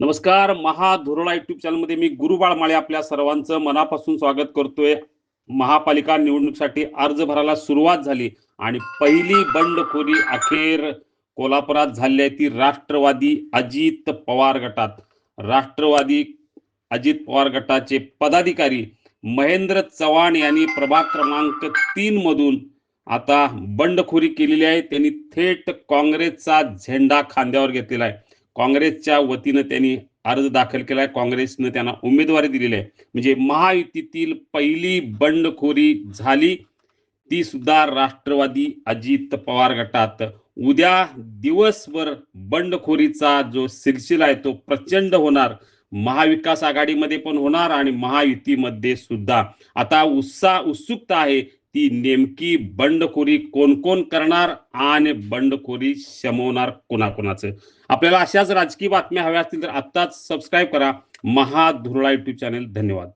नमस्कार महाधुरळा युट्यूब चॅनलमध्ये मी गुरुबाळ माळे आपल्या सर्वांचं मनापासून स्वागत करतोय. महापालिका निवडणुकीसाठी अर्ज भरायला सुरुवात झाली आणि पहिली बंडखोरी अखेर कोल्हापुरात झाली आहे. ती राष्ट्रवादी अजित पवार गटात. राष्ट्रवादी अजित पवार गटाचे पदाधिकारी महेंद्र चव्हाण यांनी प्रभाग क्रमांक तीन मधून आता बंडखोरी केलेली आहे. त्यांनी थेट काँग्रेसचा झेंडा खांद्यावर घेतलेला आहे. काँग्रेसच्या वतीनं त्यांनी अर्ज दाखल केला आहे काँग्रेसनं त्यांना उमेदवारी दिलेली आहे. म्हणजे महायुतीतील पहिली बंडखोरी झाली. ती सुद्धा राष्ट्रवादी अजित पवार गटात. उद्या दिवसभर बंडखोरीचा जो सिलसिला आहे तो प्रचंड होणार. महाविकास आघाडीमध्ये पण होणार आणि महायुतीमध्ये सुद्धा. आता उत्साह उत्सुकता आहे. ती नेमकी बंडखोरी कोण कोण करणार आणि बंडखोरी शमवणार कोणाकोणाचं? आपल्याला अशाच राजकीय बातम्या हव्या असतील तर आत्ताच सबस्क्राईब करा. महाधुरळा युट्यूब चॅनेल धन्यवाद.